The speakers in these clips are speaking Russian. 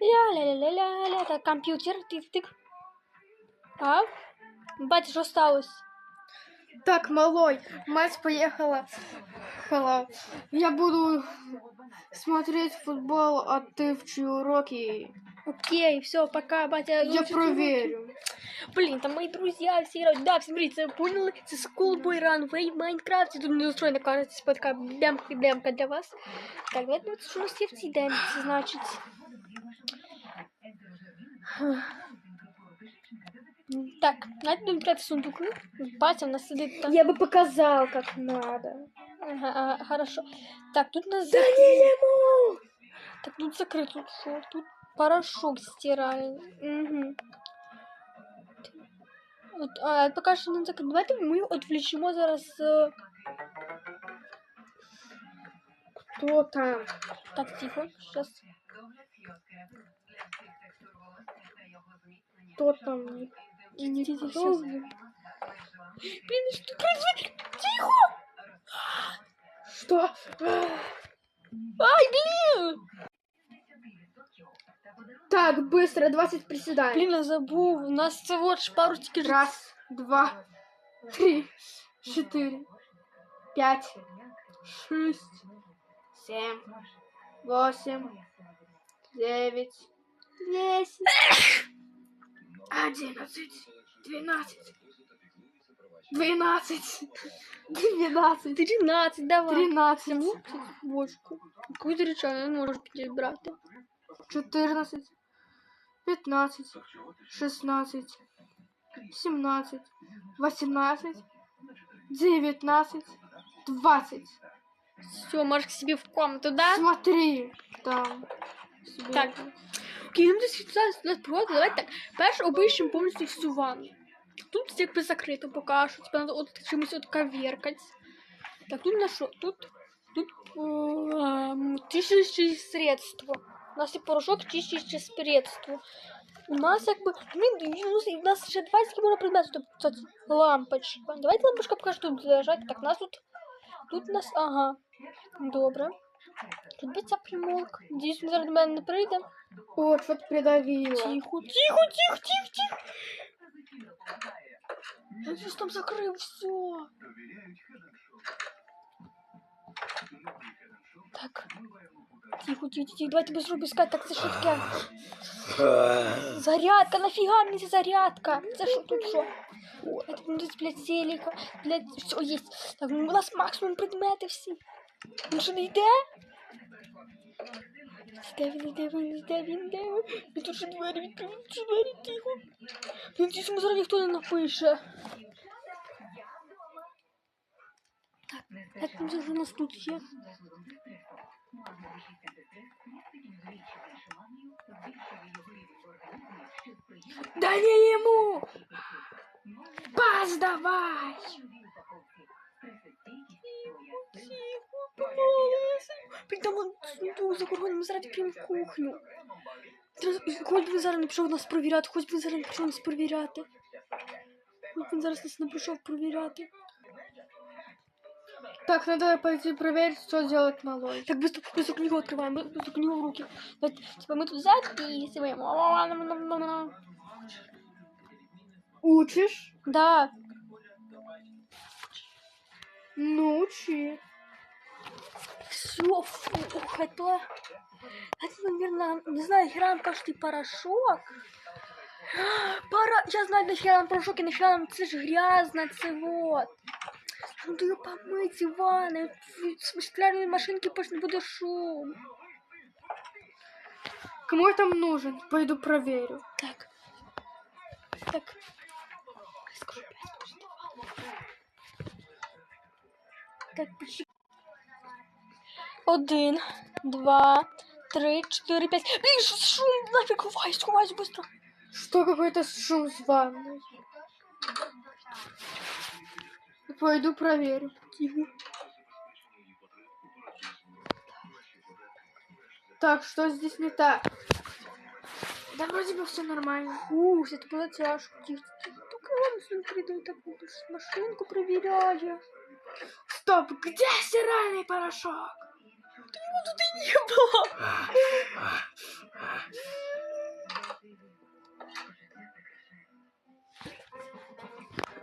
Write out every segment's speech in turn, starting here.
Ля-ля-ля-ля-ля. Так, компьютер, тык-тык. А? Батя, что сталося? Так, малой, мать поехала. Хала. Я буду смотреть футбол, а ты вчи уроки. Окей, все, пока, батя. Я учить проверю. Блин, там мои друзья все играют. Да, все, смотрите, поняли? Это Schoolboy Runway в Майнкрафте. Тут не устроена, кажется, такая демка, демка для вас. Так, давайте вот что у нас есть Так, давайте будем брать сундук. Батя у нас сидит там. Я бы показал, как надо. Ага, ага, хорошо. Так, тут нас... Да не ему! Так, тут закрыто. Тут что? Тут порошок стиральный. Угу. От, а, поки що не закрито. Давайте ми відвлічимо зараз. е, Кто там? Так, тихо, сейчас. Кто там? Тихо, Кто? сейчас. Блин, что происходит? Тихо! Что? Ай, блин! Так, быстро, 20 приседаний. Блин, я забыл. У нас всего лишь пару ж- Раз, два, три, четыре, пять, шесть, семь, восемь, девять, десять, одиннадцать, двенадцать, двенадцать, двенадцать, 13, давай. тринадцать, Бочку. Какую-то речаю не можешь брати. четырнадцать, пятнадцать, шестнадцать, семнадцать, восемнадцать, девятнадцать, двадцать. Все, можешь к себе в комнату, да? Смотри, там. себе. Так. Окей, ну нас проводить. Давайте так. Перше обійшемо повністю всю ванну. Тут якби закрито поки що. Типа треба от чимось от. Так, тут на що? Тут, тут ем, чистящее средство. У нас є порошок чистящее средство. У нас якби, у нас ще 20 можна предметів, тобто лампочка. Давайте лампочка поки що тут лежать. Так, нас тут, тут у нас, ага, добре. Тут ця примолка. Надіюсь, він зараз до мене не прийде. О, что-то придавило. Тихо, тихо, тихо, тихо, тихо. Я щось там закрив все. Так. Тихо, тихо, тихо. Давайте быстро искать. Так, це що таке? Зарядка, нафіга мені ця зарядка? Це що тут що? Давайте будемо десь, блядь, селіка. Блядь, все, є. Так, ну, у нас максимум предмети всі. Він що не йде? Де він, де він, де він, де він? Він тут ще двері відкрив, тут ще двері, тихо. Він дійсно йому зараз ніхто не напише. Так, так, ну це ж у нас тут є. Да не ему! Пас давай! Тихо, помолися. Прийдемо сундук за кордоном, ми зараз підемо в кухню. Треба- Хоч би він зараз не пішов нас провіряти, хоч би він зараз не пішов нас провіряти. Хоч би він зараз нас не пішов провіряти. Так, надо пойти проверить, что делать малой. Так, быстро, быстро книгу открываем, быстро, быстро книгу в руки. Вот, типа мы тут записываем. Учишь? Да, Ну, учи. все, фух, это... Это, наверное, не знаю, нахера нам кажется порошок. Пора... Я знаю, нахера нам порошок, и нахера нам це ж грязно, це вот. Надо ее помыть, Ивана. В стеклянной машинке пусть не буде шум. Кому я там нужен? Пойду проверю. Так. Так. Скажу пять, подожди. Один, два, три, чотири, п'ять. За шум? Нафіг, ховайся, ховайся, быстро. Что какой-то шум с ванной? Пойду проверю. Тихо. Так, что здесь не так? Да вроде бы все нормально. Ух, это было тяжко. Тихо, тихо. Только он придет, так будешь машинку проверяю. Стоп, где стиральный порошок? Почему тут и не было?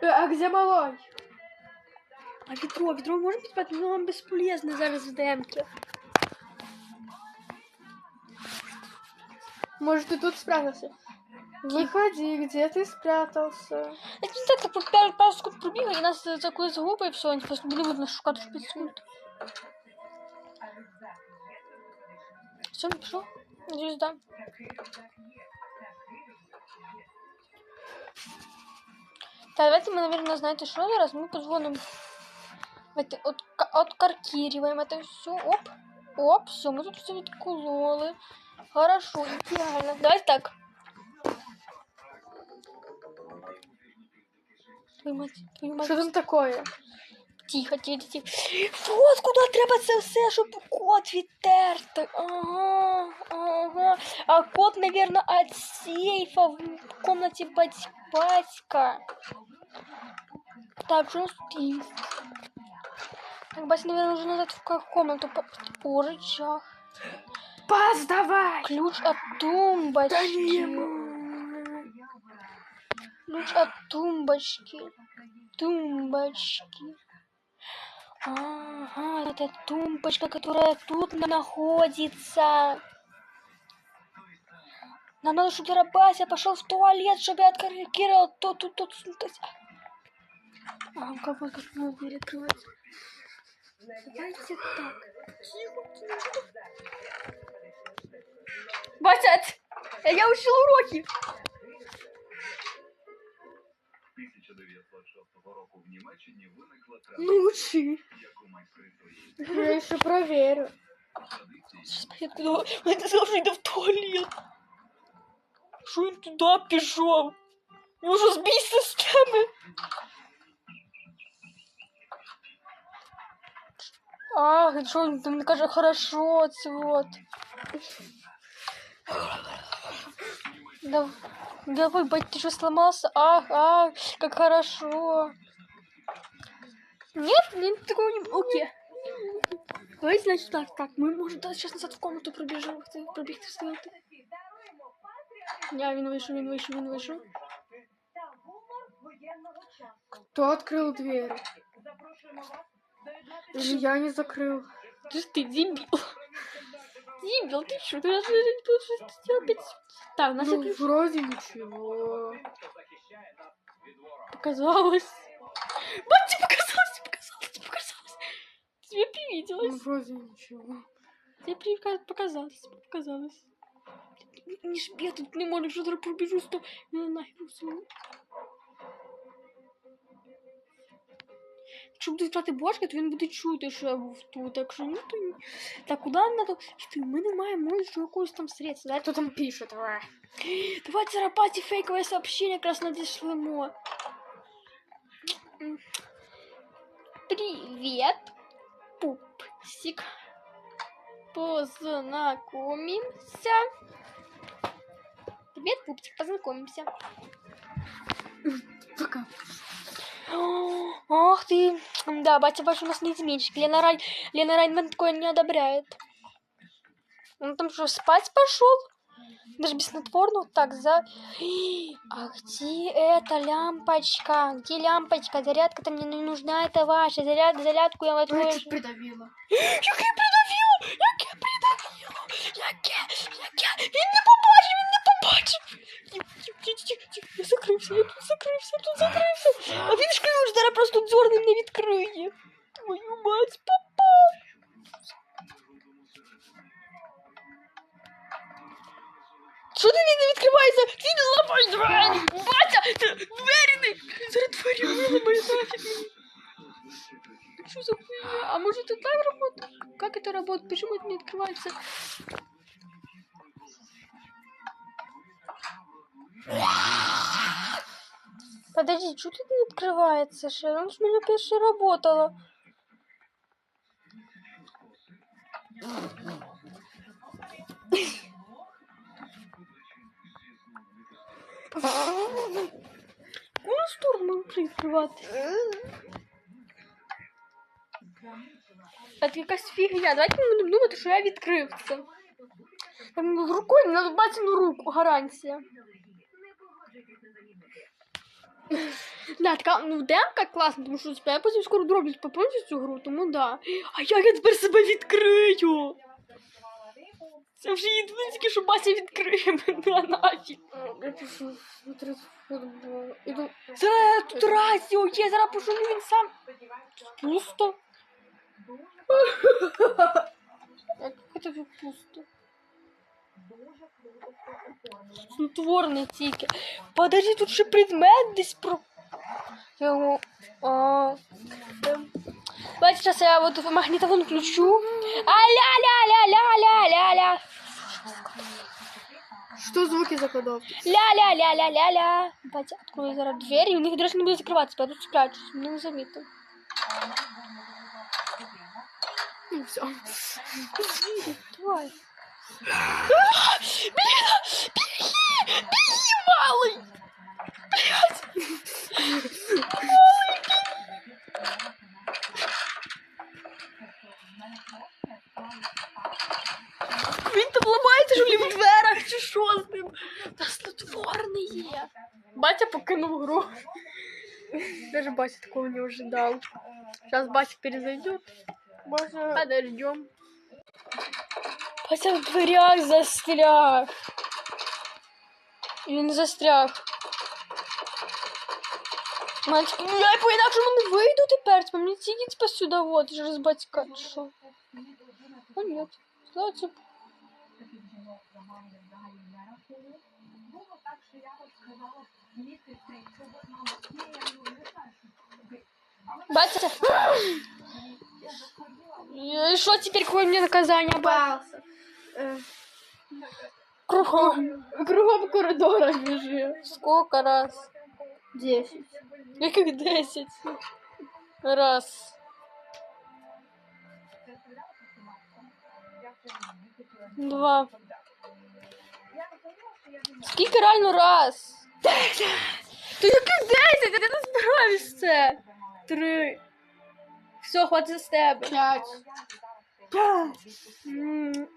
Э, а где малой? А ведро, ведро можем быть, но ну, он бесполезный, зараз в демке. Может, ты тут спрятался? Выходи, где ты спрятался? Это не так, так, пару секунд пробігли, і нас закули за и все, они просто будуть нас шукати в 5. Все, не пішов? Надіюсь, да. Так, давайте ми, наверное, знаєте, що зараз? Ми позвонимо. Давайте, от, откаркірюємо це все. Оп. Оп, все, ми тут все відкололи. Хорошо, ідеально. Давайте так. Твою мать, твою мать. Что там такое? Тихо, тихо, тихо. Вот куди треба це все, щоб код відтерти. Ага, ага. А код, наверное, от сейфа в комнате бать батька. Так, есть? Так, батя, наверное, нужно назад в комнату по, рычаг. Пас, давай! Ключ от тумбочки. Ключ от тумбочки. Тумбочки. Ага, это тумбочка, которая тут находится. Нам надо, чтобы Зарабася пошел в туалет, чтобы я откорректировал то тут, тут, тут. А, как вот как надо дверь открывать? Давайте так. Батят! Я учил уроки! року в Німеччині виникла Ну, учи. яку майстри Я еще проверю. Сейчас пойдет куда? Он ты сказал, что иду в туалет. Что он туда пішов? Він уже збій з системи. Ах, що він там каже, хорошо, це вот. Да, давай, бать, ты что сломался? Ах, ах, как хорошо. Нет, нет, такого не... Окей. Давайте, значит, так, так, мы, может, да, сейчас назад в комнату пробежим, ты пробігти встигнути. Я, він вийшов, він вийшов, він вийшов. Кто открыл дверь? Или я не закрыл? Ты ж ты дебил. Дебил, ты что? Ты раз не получилось сделать пять... Так, у нас Ну, вроде ничего. показалось. Вот тебе показалось, тебе показалось, тебе показалось. Тебе Ну, привиделось. вроде ничего. Тебе прика- показалось, тебе показалось. Не- Не я тут не можу, що зараз пробіжу, сто... Не нахер Якщо буду відкривати бошки, то він буде чути, що я був тут. Так що ні, то ні. Так, куди нам надо йти? Ми не маємо може якогось там средства. Давайте, Кто там пишет? Давай. давайте зарабаті фейкове сообщення якраз надішлемо. М. Привет, пупсик. Познакомимся. Привет, пупсик, познакомимся. Пока. Ах ты. Да, батя ваш у нас не изменщик. Лена, Рай... Лена Райнман такое не одобряет. Он там что, спать пошел? Даже без снотворного? Так, за... А где эта лямпочка? Где лямпочка? Зарядка-то мне не нужна, это ваша. Заряд, зарядку я. Ой, чуть придавила. Яке придавило? Яке придавило? Яке? Яке? Він не побачив, він не побачив Тихо, тихо, тихо, тихо, тихо. Я закрився, я тут закрився, я тут закрився. А він ж ключ зараз просто дзьорним не відкриє. Твою мать, попав. Що ти він не відкривається? Він зламай двері! Батя! ти- Двері не... Зараз двері виламає нафіг. Что за хуйня? А может это так работает? Как это работает? Почему это не открывается? Подожди, что тут не открывается? Шер? Он ж у меня первый работала. Какую сторону прикрывать? Це якась фігня. Давайте ми будемо думати, що я відкрив це. Там рукою не надо батину руку, гарантія. Да, така, ну демка класна, тому що я потім скоро дроблять по цю гру, тому да. А як я тепер себе відкрию? Це вже єдине, що Бася відкриє мене нафіг. Я пишу смотреть футбол. Иду. Зараз тут радіо є, зараз пошумлю він сам. Пусто. Як це тут пусто? Снотворне тільки. Подожди, тут ще предмет десь про. Я його. А... ем. Бачите, зараз я от магнітофон включу. А-ля-ля-ля-ля-ля-ля-ля. Что звуки закладов? Ля-ля-ля-ля-ля-ля. Батя, открою зараз двері, і у них, до речі, не буде закриватися, я тут спрячусь, мене не замітив. Ну все. Давай. Блин, беги! Беги, малый! Блядь! Він там ламається, що в дверах, чи що з ним? Та снотворний є. Батя покинув гру. Даже Батя такого не ожидал. Сейчас Батя перезайдет. Можно... Подождем. Батя в дверях застряг. Він застряг. Мальчики, ну я по-інакшому не вийду тепер. Типа, мені тільки типа сюди вот, через батька. чи Що? А нет. Слава це Батя. И что теперь, какое мне наказание? ба- Попался. Э, Кругом. Кругом коридора бежи. Сколько раз? Десять. Яких десять? Раз. Два. Скільки реально раз? Десять! То яких десять? Я не збираюсь це. Три. Все, хватить з тебе. Пять. М,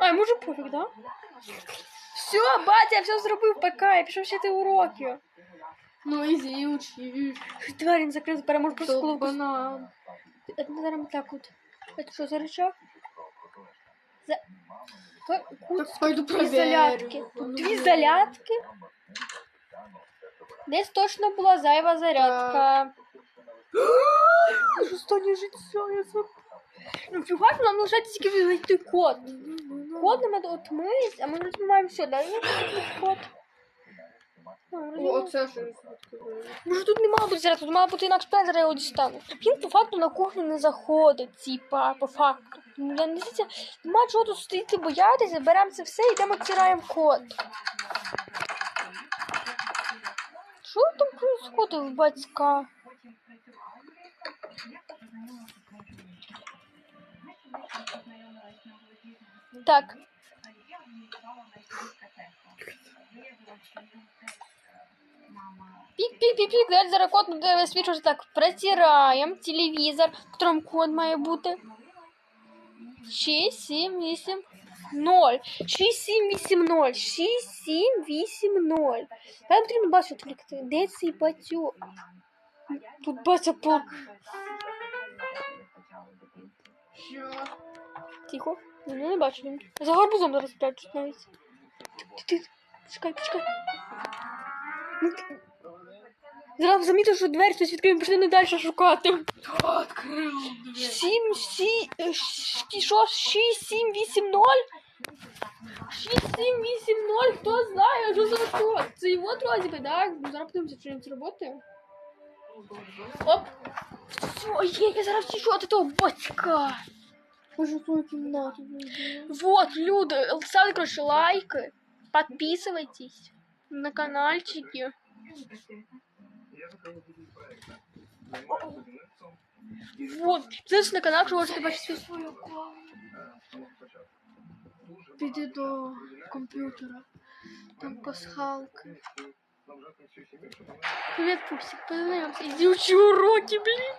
А, йому вже пофіг, да? Все, батя, я все зробив ПК, я пішов вчити уроки. Ну иди учи. Двері не закрив, тепер я можу просто Что коло банан. Это, наверное, так вот. Это что за рычаг? За... Ко- Кут Так пойду дві зарядки. проверю. Тут дві зарядки. Десь точно була зайва зарядка. Останнє життя, я забув. Ну, фігак, нам лишається тільки знайти код. Код нам треба отмить, а ми не знімаємо все, да? Я код. Ну, О, оце що я Може тут не мало бути зарядки, тут мала бути інакше я його дістану. Він по факту на кухню не заходить, типа, по факту. Ну, я не знаю, нема чого тут стоїти боятися, беремо це все і йдемо стираємо код. Що там происходит в батька? Так. Пік-пік-пік-пік, далі зараз код буде висвічувати так. Протираємо телевізор, в котором код має бути. 6, 7, 8, 0. 6, 7, 8, 0. 6, 7, 8, 0. Нам потрібно бачу відвлекти. Де цей батьок? Тут бачу по... Що? Ну, не бачу. За гарбузом зараз прячуть навіть. Ти, ти. Чекай, почекай. Ну, Зараз замітив, що двері хтось відкрив, пішли не далі шукати. Открыл дверь. Сім, сі, е, ш- що, шість, сім, вісім, ноль? Шість, сім, вісім, ноль, хто знає, що за код? Це його трозі, так? Ну, зараз подивимося, чи він працює. Оп. Все, є, я зараз втішу від того батька. Боже, в твою кімнату. зайду. Вот, люди, ставьте, короче, лайки, подписывайтесь на каналчики. Я руководитель проекта. Занимаюсь будівництвом і Вот, подписывайтесь на канал, чтобы можете бачити всю свою е, ну, спочатку. Дуже Піди багато до виділяю комп'ютера. Там пасхалки. Нам вже всю сім'ю, щоб вони Привет, пупсик, познайомся. Иди учи уроки, блин.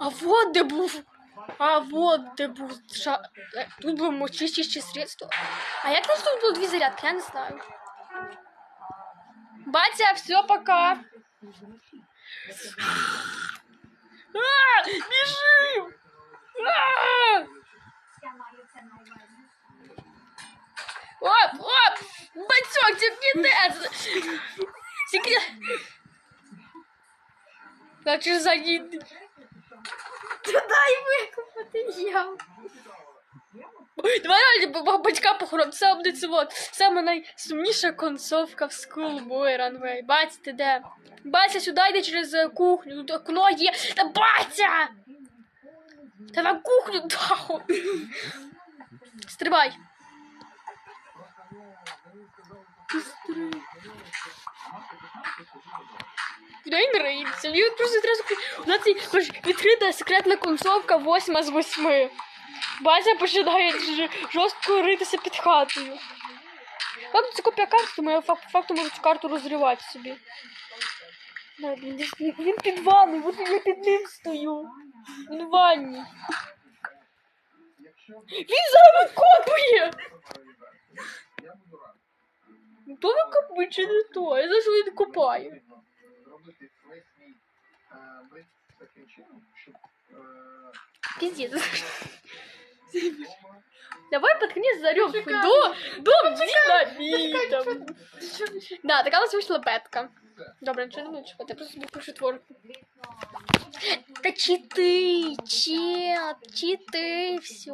А вот де був. А, вот де був ша... е, Тут було мочищище средство. А як нас тут було дві зарядки, я не знаю. Батя, все, пока. А, бежим! А! Оп, оп! Батек, тебе Секрет. Значит, загид. Дай викупати я. Ой, Давай раді батька похорон. Це буде це от. Саме найсумніша концовка в Schoolboy Runway. Батя, ти де? Батя, сюди йди через е, кухню. Тут окно є. Та батя! Та на кухню даху. Стрибай. Куди він риється? Він просто одразу пі- У нас є відкрита секретна концовка восьма з восьми. Бася починає жорстко ритися під хатою. Факту це копія карти, тому я по факту можу цю карту розривати собі. Да, десь- він- під ванною, от я під ним стою. Він в ванні. Він зараз викопує! То викопує чи не то? Я знаю, що він копає. Зробити весь свій е, бит таким чином, щоб е, Пиздец. дома Давай подкни зарем. Почекай. До, дом динамитом. Що ви ще? Да, така у нас вийшла петка. Добре, нічого не буду чіпати, я просто буду пишу творку. Та чити, чет, чити, все.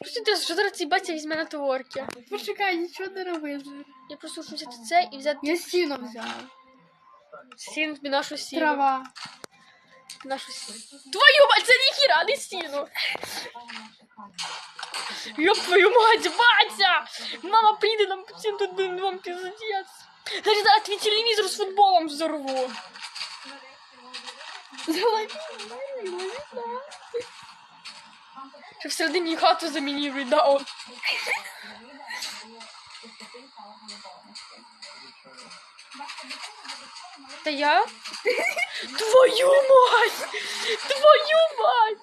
Просто ти що зараз цей батя візьме на творки. Почекай, нічого не роби. Я просто хочу взяти це і взяти Я сіно взяла. сіну, тобі нашу сіну. Трава. Нашу сіну. Твою мать, це ніхіра не сіну. Ёб твою мать, батя! Мама прийде, нам всім тут буде вам пиздец. Значит, зараз твій телевізор з футболом взорву. Що всередині хату замінірують, да, о. Та я? Твою мать! Твою мать!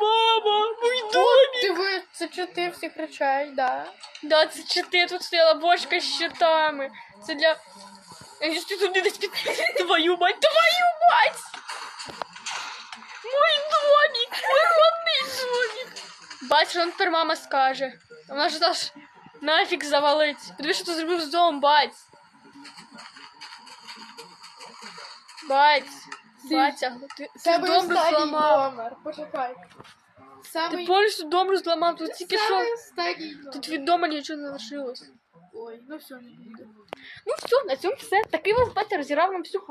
Мама, мой домик! Ти ви це чути всіх речей, да. Да, це чити, тут стояла бочка з щитами. Це для. Я ти туди десь під... Твою мать, твою мать! Мой домик! Мой родний домик! Бач, що тепер мама скаже. Вона ж аж нафіг завалить. Подивись, що ти зробив з домом, бать. Бать. Батя, ти, ти Тебе дом останній розламав. номер. Почекай. Ти Самий... повністю дом розламав, тут тільки що. Самий останній номер. Тут від дома нічого не лишилось. Ой, ну все, не буде. Ну все, на цьому все. Такий вас батя розірвав нам всю